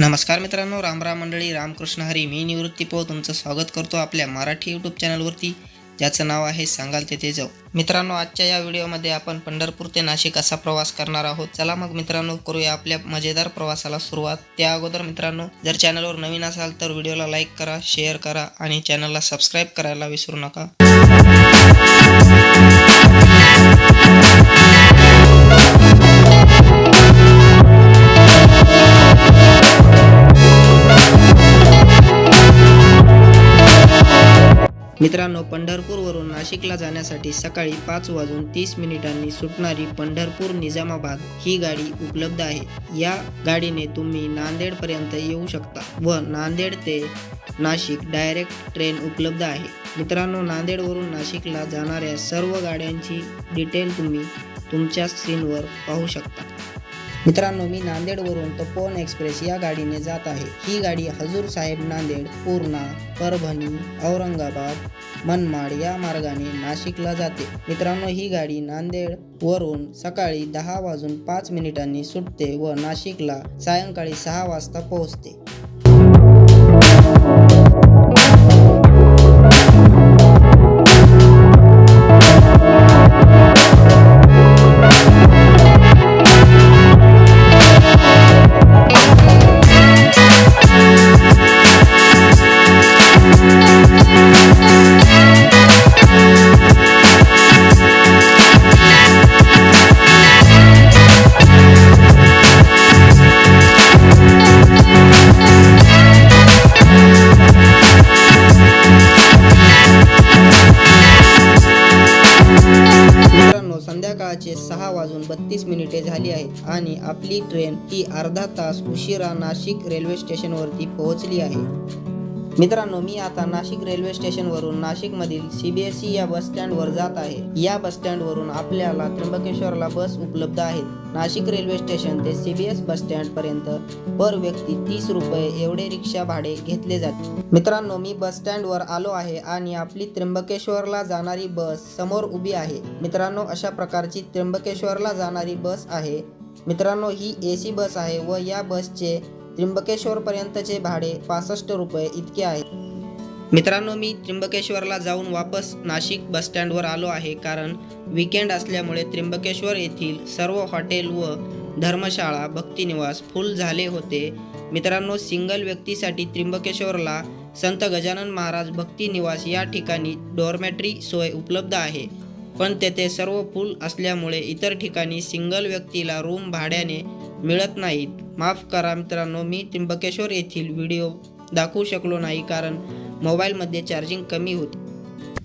नमस्कार मित्रांनो रामराम मंडळी रामकृष्ण हरी मी निवृत्ती पो तुमचं स्वागत करतो आपल्या मराठी यूट्यूब चॅनलवरती ज्याचं नाव आहे सांगाल तेथे जाऊ मित्रांनो आजच्या या व्हिडिओमध्ये आपण पंढरपूर ते नाशिक असा प्रवास करणार आहोत. चला मग मित्रांनो करूया आपल्या मजेदार प्रवासाला सुरुवात. त्या अगोदर मित्रांनो जर चॅनलवर नवीन असाल तर व्हिडिओला लाईक करा शेअर करा आणि चॅनलला सबस्क्राईब करायला विसरू नका. मित्रांनो पंढरपूरवरून नाशिकला जाण्यासाठी सकाळी पाच वाजून तीस मिनिटांनी सुटणारी पंढरपूर निजामाबाद ही गाडी उपलब्ध आहे. या गाडीने तुम्ही नांदेडपर्यंत येऊ शकता व नांदेड ते नाशिक डायरेक्ट ट्रेन उपलब्ध आहे. मित्रांनो नांदेडवरून नाशिकला जाणाऱ्या सर्व गाड्यांची डिटेल तुम्ही तुमच्या स्क्रीनवर पाहू शकता. मित्रांनो मी नांदेडवरून तपोवन एक्सप्रेस या गाडीने जात आहे. ही गाडी हजूर साहेब नांदेड पूर्णा परभणी औरंगाबाद मनमाड या मार्गाने नाशिकला जाते. मित्रांनो ही गाडी नांदेड वरून सकाळी दहा वाजून पाच मिनिटांनी सुटते व नाशिकला सायंकाळी सहा वाजता पोहोचते. संध्याकाळचे सहा वाजून बत्तीस मिनिटे झाली आहेत आणि आपली ट्रेन ही अर्धा तास उशिरा नाशिक रेल्वे स्टेशनवरती पोहोचली आहे. मित्रांनो मी आता नाशिक रेल्वे स्टेशनवरून नाशिकमधील सीबीएसई या बस स्टँडवर जात आहे. या बस स्टँडवरून आपल्याला त्र्यंबकेश्वरला बस उपलब्ध आहेत. नाशिक रेल्वे स्टेशन ते सीबीएस बस स्टँड पर्यंत पर व्यक्ती तीस रुपये एवढे रिक्षा भाडे घेतले जाते. मित्रांनो मी बस स्टँडवर आलो आहे आणि आपली त्र्यंबकेश्वरला जाणारी बस समोर उभी आहे. मित्रांनो अशा प्रकारची त्र्यंबकेश्वरला जाणारी बस आहे. मित्रांनो ही ए सी बस आहे व या बसचे त्र्यंबकेश्वर पर्यंतचे भाडे पासष्ट रुपये इतके आहे. मित्रांनो मी त्र्यंबकेश्वरला जाऊन वापस नाशिक बस स्टँडवर आलो आहे कारण विकेंड असल्यामुळे त्र्यंबकेश्वर येथील सर्व हॉटेल व धर्मशाळा भक्तिनिवास फुल झाले होते. मित्रांनो सिंगल व्यक्तीसाठी त्र्यंबकेश्वरला संत गजानन महाराज भक्तिनिवास या ठिकाणी डॉर्मॅट्री सोय उपलब्ध आहे. पण तेथे सर्व फुल असल्यामुळे इतर ठिकाणी सिंगल व्यक्तीला रूम भाड्याने मिळत नाहीत. माफ करा मित्रांनो मी त्र्यंबकेश्वर येथील व्हिडिओ दाखवू शकलो नाही कारण मोबाईलमध्ये चार्जिंग कमी होती.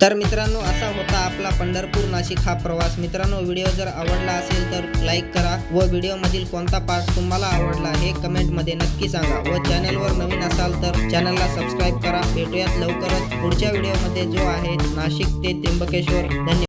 तर मित्रांनो असा होता आपला पंढरपूर नाशिक हा प्रवास. मित्रांनो व्हिडिओ जर आवडला असेल तर लाईक करा व व्हिडिओमधील कोणता पार्ट तुम्हाला आवडला हे कमेंटमध्ये नक्की सांगा व चॅनलवर नवीन असाल तर चॅनलला सबस्क्राईब करा. भेटूयात लवकरच पुढच्या व्हिडिओमध्ये. जो आहे नाशिक ते त्र्यंबकेश्वर. धन्यवाद.